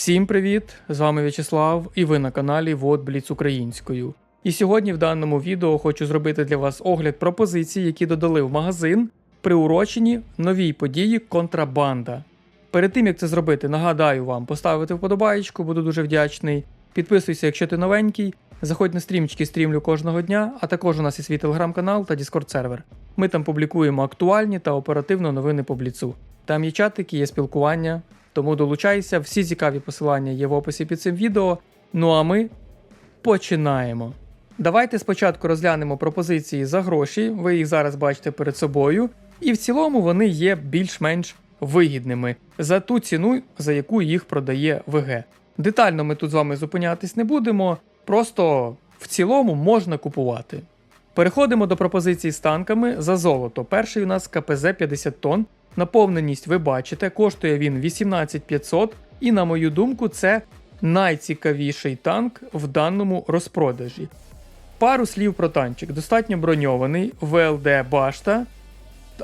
Всім привіт! З вами В'ячеслав і ви на каналі Вот Бліц Українською. І сьогодні в даному відео хочу зробити для вас огляд пропозицій, які додали в магазин, приурочені новій події Контрабанда. Перед тим як це зробити, нагадаю вам поставити вподобаєчку, буду дуже вдячний. Підписуйся, якщо ти новенький. Заходь на стрімчики, стрімлю кожного дня, а також у нас є свій телеграм-канал та Discord сервер. Ми там публікуємо актуальні та оперативно новини по бліцу. Там є чатики, є спілкування, тому долучайся, всі цікаві посилання є в описі під цим відео. Ну а ми починаємо. Давайте спочатку розглянемо пропозиції за гроші, ви їх зараз бачите перед собою, і в цілому вони є більш-менш вигідними за ту ціну, за яку їх продає ВГ. Детально ми тут з вами зупинятись не будемо, просто в цілому можна купувати. Переходимо до пропозицій з танками за золото. Перший у нас КПЗ 50 тонн. Наповненість ви бачите, коштує він 18500, і на мою думку, це найцікавіший танк в даному розпродажі. Пару слів про танчик. Достатньо броньований, ВЛД башта,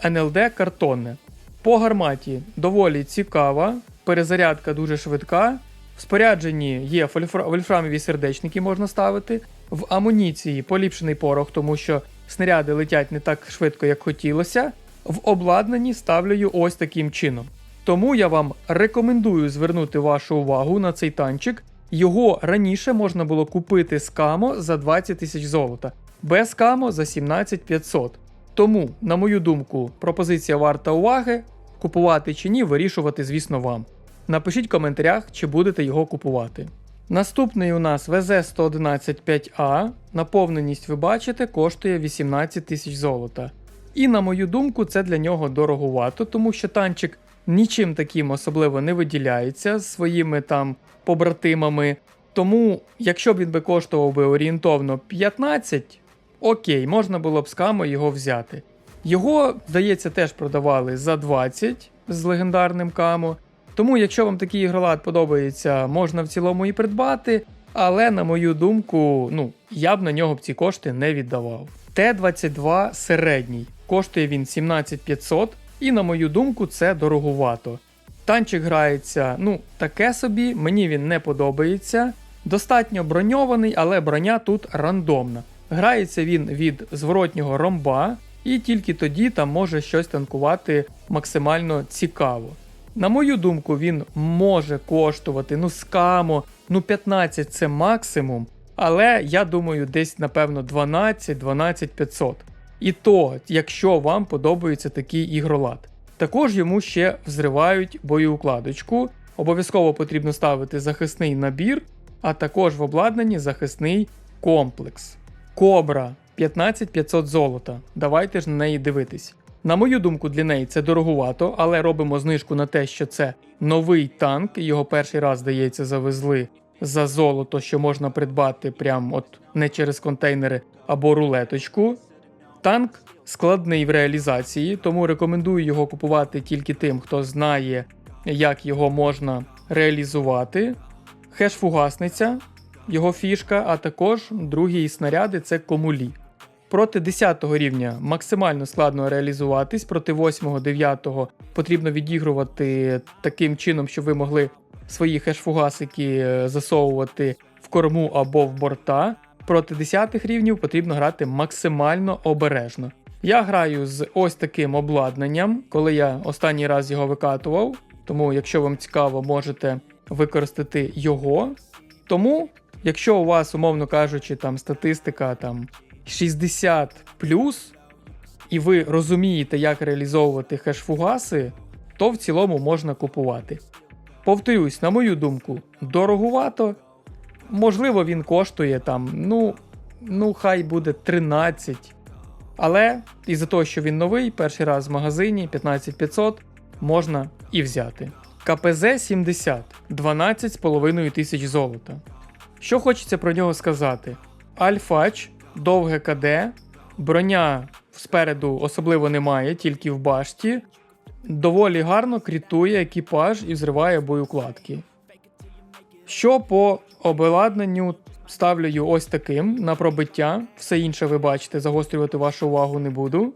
НЛД картонне. По гарматі доволі цікава, перезарядка дуже швидка. В спорядженні є вольфра- вольфрамові сердечники, можна ставити. В амуніції поліпшений порох, тому що снаряди летять не так швидко, як хотілося. В обладнанні ставлю ось таким чином. Тому я вам рекомендую звернути вашу увагу на цей танчик. Його раніше можна було купити з камо за 20 тисяч золота, без камо за 17 500. Тому, на мою думку, пропозиція варта уваги. Купувати чи ні, вирішувати, звісно, вам. Напишіть в коментарях, чи будете його купувати. Наступний у нас ВЗ-111-5А. Наповненість ви бачите, коштує 18 тисяч золота. І на мою думку, це для нього дороговато, тому що танчик нічим таким особливо не виділяється з своїми там побратимами. Тому, якщо б він би коштував би орієнтовно 15, окей, можна було б з камо його взяти. Його, здається, теж продавали за 20 з легендарним камо. Тому, якщо вам такий ігролад подобається, можна в цілому і придбати. Але, на мою думку, ну, я б на нього б ці кошти не віддавав. Т-22 середній. Коштує він 17500, і на мою думку, це дороговато. Танчик грається, ну, таке собі, мені він не подобається. Достатньо броньований, але броня тут рандомна. Грається він від зворотнього ромба, і тільки тоді там може щось танкувати максимально цікаво. На мою думку, він може коштувати, ну, скамо, ну 15 це максимум, але я думаю, десь, напевно, 12-12 500. І то, якщо вам подобається такий ігролад. Також йому ще взривають боєукладочку. Обов'язково потрібно ставити захисний набір, а також в обладнанні захисний комплекс. Кобра 15500 золота. Давайте ж на неї дивитись. На мою думку, для неї це дороговато, але робимо знижку на те, що це новий танк. Його перший раз, здається, завезли за золото, що можна придбати прям от не через контейнери або рулеточку. Танк складний в реалізації, тому рекомендую його купувати тільки тим, хто знає, як його можна реалізувати. Хеш-фугасниця, його фішка, а також другі снаряди це комулі. Проти 10 рівня максимально складно реалізуватись, проти 8-9 потрібно відігрувати таким чином, щоб ви могли свої хеш-фугасики е, засовувати в корму або в борта. Проти 10 рівнів потрібно грати максимально обережно. Я граю з ось таким обладнанням, коли я останній раз його викатував. Тому, якщо вам цікаво, можете використати його. Тому, якщо у вас, умовно кажучи, там статистика там 60 і ви розумієте, як реалізовувати хеш-фугаси, то в цілому можна купувати. Повторюсь, на мою думку, дороговато. Можливо, він коштує там, ну, ну, хай буде 13. Але із-за того, що він новий, перший раз в магазині 15500 можна і взяти. КПЗ 70 12,5 тисяч золота. Що хочеться про нього сказати? Альфач, довге КД, броня спереду особливо немає, тільки в башті. Доволі гарно крітує екіпаж і взриває боєукладки. Що по обладнанню ставлю ось таким на пробиття, все інше ви бачите, загострювати вашу увагу не буду.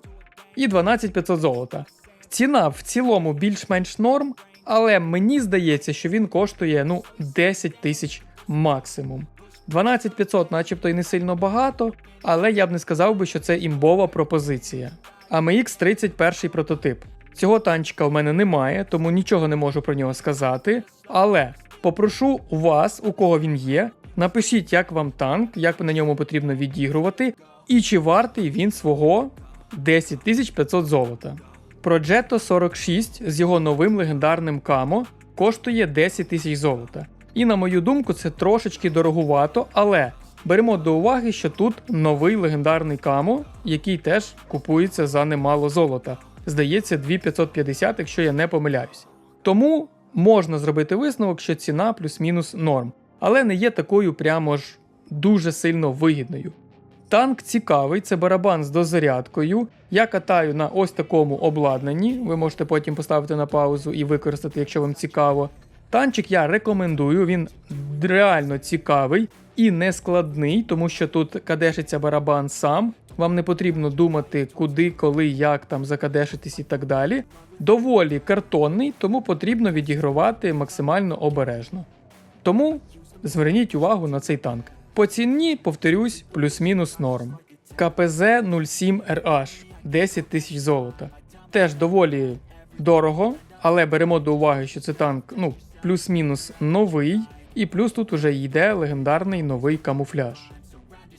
І 12500 золота. Ціна в цілому більш-менш норм, Але мені здається, що він коштує ну 10 тисяч максимум. 12500 начебто і не сильно багато, але я б не сказав би, що це імбова пропозиція. AMX 31 прототип. Цього танчика в мене немає, тому нічого не можу про нього сказати. Але попрошу вас, у кого він є, напишіть, як вам танк, як на ньому потрібно відігрувати, і чи вартий він свого 10500 золота. Progetto 46 з його новим легендарним камо коштує 10 тисяч золота. І на мою думку, це трошечки дорогувато, але беремо до уваги, що тут новий легендарний камо, який теж купується за немало золота. Здається, 2550, якщо я не помиляюсь. Тому можна зробити висновок, що ціна плюс-мінус норм, але не є такою прямо ж дуже сильно вигідною. Танк цікавий, це барабан з дозарядкою. Я катаю на ось такому обладнанні. Ви можете потім поставити на паузу і використати, якщо вам цікаво. Танчик я рекомендую, він реально цікавий і не складний, тому що тут кадешиться барабан сам. Вам не потрібно думати, куди, коли, як там закадешитись і так далі. Доволі картонний, тому потрібно відігравати максимально обережно. Тому зверніть увагу на цей танк. По ціні, повторюсь, плюс-мінус норм. КПЗ 07 RH 10 тисяч золота. Теж доволі дорого, але беремо до уваги, що це танк ну, плюс-мінус новий, і плюс тут уже йде легендарний новий камуфляж.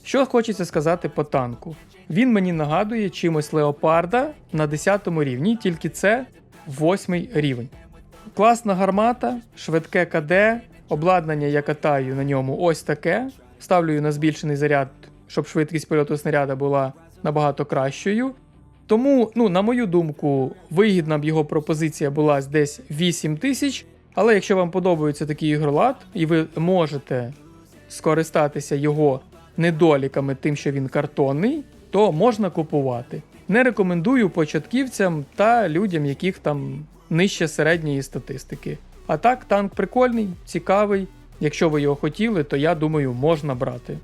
Що хочеться сказати по танку? Він мені нагадує чимось леопарда на 10 рівні, тільки це 8 рівень. Класна гармата, швидке КД, обладнання я катаю на ньому ось таке. Ставлю на збільшений заряд, щоб швидкість польоту снаряда була набагато кращою. Тому, ну, на мою думку, вигідна б його пропозиція була десь 8 тисяч. Але якщо вам подобається такий ігролад, і ви можете скористатися його недоліками, тим, що він картонний, то можна купувати. Не рекомендую початківцям та людям, яких там нижче середньої статистики. А так, танк прикольний, цікавий. Якщо ви його хотіли, то я думаю, можна брати.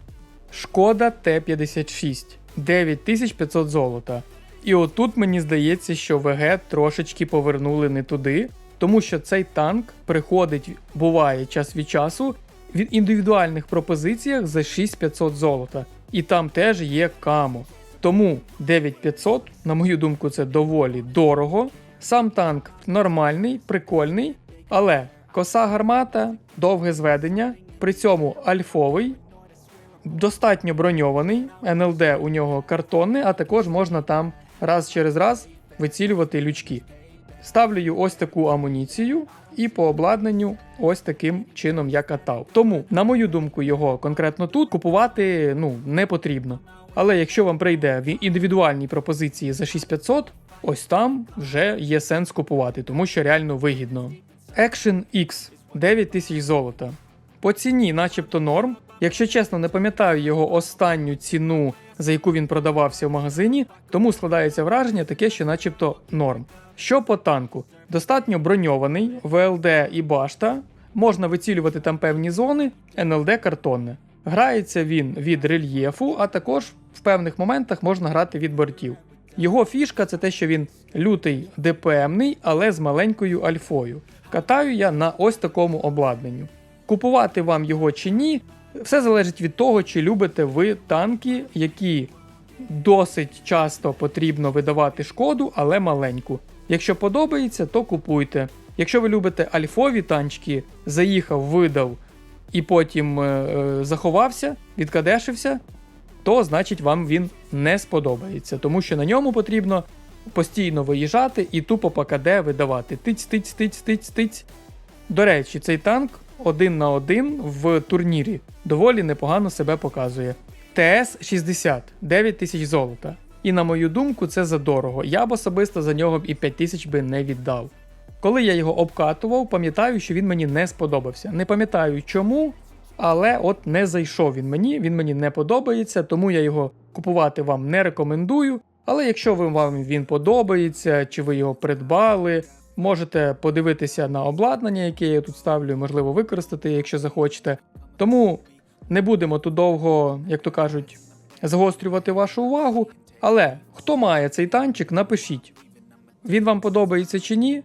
Шкода Т-56 9500 золота. І отут мені здається, що ВГ трошечки повернули не туди, тому що цей танк приходить, буває час від часу в індивідуальних пропозиціях за 6500 золота. І там теж є камо. Тому 9500, на мою думку, це доволі дорого. Сам танк нормальний, прикольний, але коса гармата, довге зведення, при цьому альфовий, достатньо броньований, НЛД у нього картонний, а також можна там раз через раз вицілювати лючки. Ставлю ось таку амуніцію і по обладнанню ось таким чином я катав. Тому, на мою думку, його конкретно тут купувати ну, не потрібно. Але якщо вам прийде в індивідуальній пропозиції за 6500, ось там вже є сенс купувати, тому що реально вигідно. Action X 9000 золота. По ціні, начебто норм. Якщо чесно, не пам'ятаю його останню ціну, за яку він продавався в магазині, тому складається враження таке, що начебто норм. Що по танку? Достатньо броньований, ВЛД і башта, можна вицілювати там певні зони, НЛД картонне. Грається він від рельєфу, а також в певних моментах можна грати від бортів. Його фішка це те, що він лютий ДПМний, але з маленькою альфою. Катаю я на ось такому обладнанню. Купувати вам його чи ні, все залежить від того, чи любите ви танки, які досить часто потрібно видавати шкоду, але маленьку. Якщо подобається, то купуйте. Якщо ви любите альфові танчики, заїхав, видав і потім е, е, заховався, відкадешився, то значить вам він не сподобається, тому що на ньому потрібно постійно виїжджати і тупо по видавати. Тиць, тиць, тиць, тиць, тиць. До речі, цей танк один на один в турнірі доволі непогано себе показує. ТС-60 9 тисяч золота. І на мою думку, це задорого. Я б особисто за нього і 5 тисяч би не віддав. Коли я його обкатував, пам'ятаю, що він мені не сподобався. Не пам'ятаю чому, але от не зайшов він мені, він мені не подобається, тому я його купувати вам не рекомендую. Але якщо вам він подобається, чи ви його придбали, можете подивитися на обладнання, яке я тут ставлю, можливо, використати, якщо захочете. Тому не будемо тут довго, як то кажуть, загострювати вашу увагу. Але хто має цей танчик, напишіть. Він вам подобається чи ні?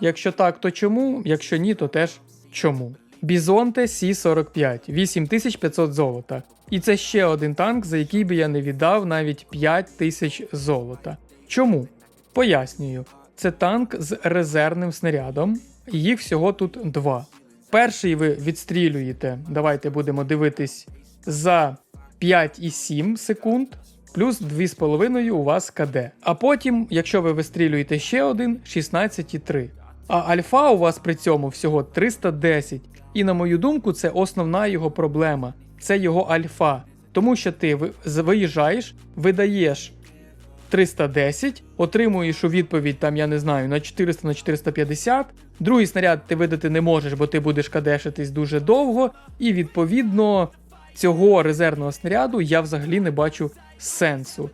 Якщо так, то чому? Якщо ні, то теж чому. Бізонте Сі-45, 8500 золота. І це ще один танк, за який би я не віддав навіть 5000 золота. Чому? Пояснюю. Це танк з резервним снарядом, їх всього тут два. Перший ви відстрілюєте, давайте будемо дивитись, за 5,7 секунд, плюс 2,5 у вас КД. А потім, якщо ви вистрілюєте ще один, 16,3. А альфа у вас при цьому всього 310. І на мою думку, це основна його проблема. Це його альфа. Тому що ти виїжджаєш, видаєш 310, отримуєш у відповідь там, я не знаю, на 400 на 450. Другий снаряд ти видати не можеш, бо ти будеш кадешитись дуже довго. І відповідно цього резервного снаряду я взагалі не бачу сенсу.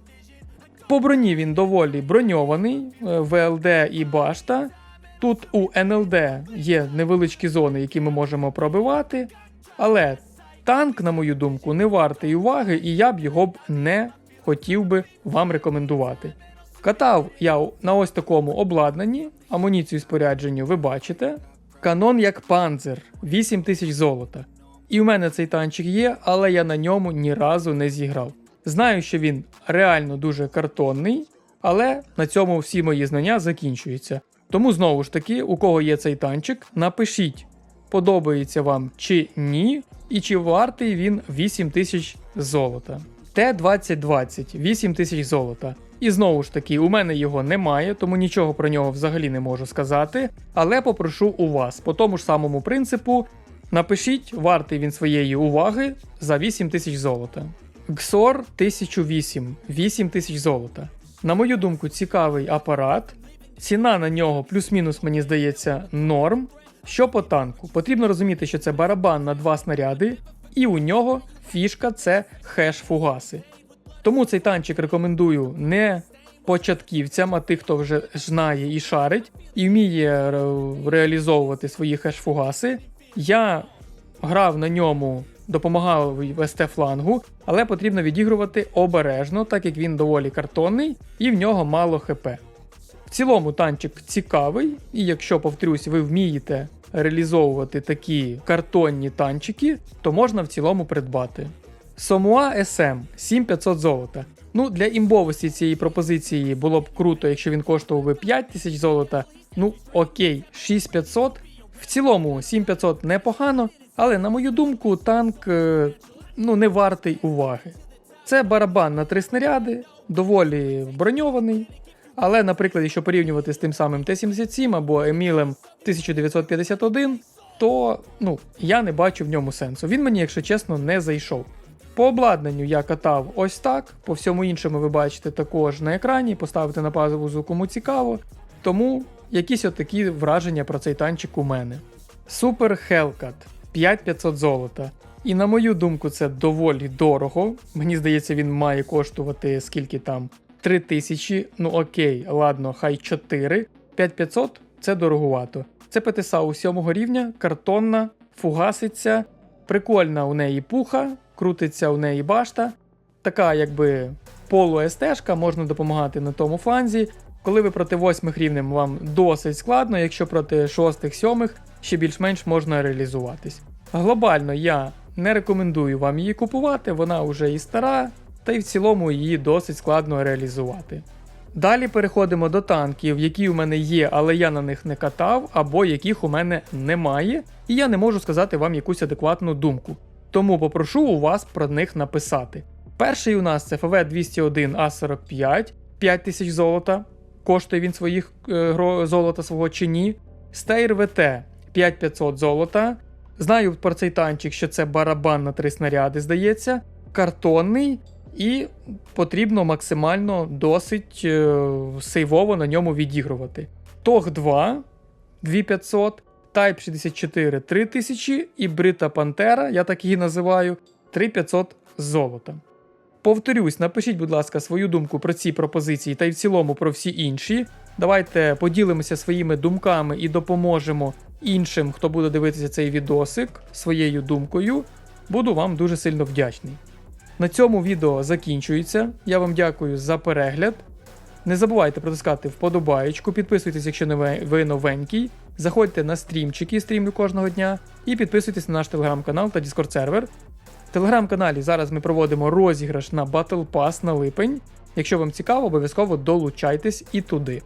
По броні він доволі броньований, е, ВЛД і башта. Тут у НЛД є невеличкі зони, які ми можемо пробивати. Але танк, на мою думку, не вартий уваги, і я б його б не хотів би вам рекомендувати. Катав я на ось такому обладнанні, амуніцію спорядженню ви бачите. Канон як панзер 8000 золота. І в мене цей танчик є, але я на ньому ні разу не зіграв. Знаю, що він реально дуже картонний, але на цьому всі мої знання закінчуються. Тому знову ж таки, у кого є цей танчик, напишіть, подобається вам чи ні, і чи вартий він 8000 золота. Т-2020 8000 золота. І знову ж таки, у мене його немає, тому нічого про нього взагалі не можу сказати. Але попрошу у вас по тому ж самому принципу. Напишіть, вартий він своєї уваги за 8000 золота. XOR 1008 8000 золота. На мою думку, цікавий апарат. Ціна на нього плюс-мінус, мені здається, норм. Що по танку? Потрібно розуміти, що це барабан на два снаряди, і у нього фішка це хеш-фугаси. Тому цей танчик рекомендую не початківцям, а тих, хто вже знає і шарить, і вміє реалізовувати свої хеш-фугаси. Я грав на ньому, допомагав вести флангу, але потрібно відігрувати обережно, так як він доволі картонний і в нього мало ХП. В цілому танчик цікавий, і якщо, повторюсь, ви вмієте реалізовувати такі картонні танчики, то можна в цілому придбати. Сомуа СМ 7500 золота. Ну, для імбовості цієї пропозиції було б круто, якщо він коштував би 5000 золота. Ну, окей, 6500. В цілому 7500 непогано, але на мою думку, танк е, ну, не вартий уваги. Це барабан на три снаряди, доволі броньований. Але, наприклад, якщо порівнювати з тим самим Т-77 або Емілем 1951, то ну, я не бачу в ньому сенсу. Він мені, якщо чесно, не зайшов. По обладнанню я катав ось так, по всьому іншому ви бачите також на екрані, поставити на паузу, кому цікаво. Тому якісь отакі враження про цей танчик у мене. Супер Hellcat 5500 золота. І на мою думку, це доволі дорого. Мені здається, він має коштувати скільки там 3000, ну окей, ладно, хай 4. 5500 це дорогувато. Це ПТСА у 7 рівня, картонна, фугаситься, прикольна у неї пуха, крутиться у неї башта. Така, якби полу-СТшка, можна допомагати на тому фланзі. Коли ви проти 8 рівнем, вам досить складно, якщо проти 6-7 ще більш-менш можна реалізуватись. Глобально я не рекомендую вам її купувати, вона вже і стара, та й в цілому її досить складно реалізувати. Далі переходимо до танків, які у мене є, але я на них не катав, або яких у мене немає, і я не можу сказати вам якусь адекватну думку. Тому попрошу у вас про них написати. Перший у нас це ФВ 201 А45, 5000 золота. Коштує він своїх е, золота свого чи ні. Стейр ВТ 5500 золота. Знаю про цей танчик, що це барабан на три снаряди, здається, картонний, і потрібно максимально досить е, сейвово на ньому відігрувати. Тог 2 2500, Type 64 3000 і Брита Пантера, я так її називаю, 3500 золота. Повторюсь, напишіть, будь ласка, свою думку про ці пропозиції та й в цілому про всі інші. Давайте поділимося своїми думками і допоможемо іншим, хто буде дивитися цей відосик своєю думкою. Буду вам дуже сильно вдячний. На цьому відео закінчується. Я вам дякую за перегляд. Не забувайте протискати вподобаєчку, підписуйтесь, якщо не ви- новенький. Заходьте на стрімчики, стрімлю кожного дня, і підписуйтесь на наш телеграм-канал та Discord сервер. В телеграм-каналі зараз ми проводимо розіграш на Battle Pass на липень. Якщо вам цікаво, обов'язково долучайтесь і туди.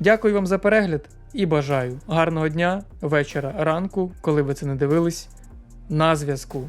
Дякую вам за перегляд і бажаю гарного дня, вечора, ранку, коли ви це не дивились. На зв'язку.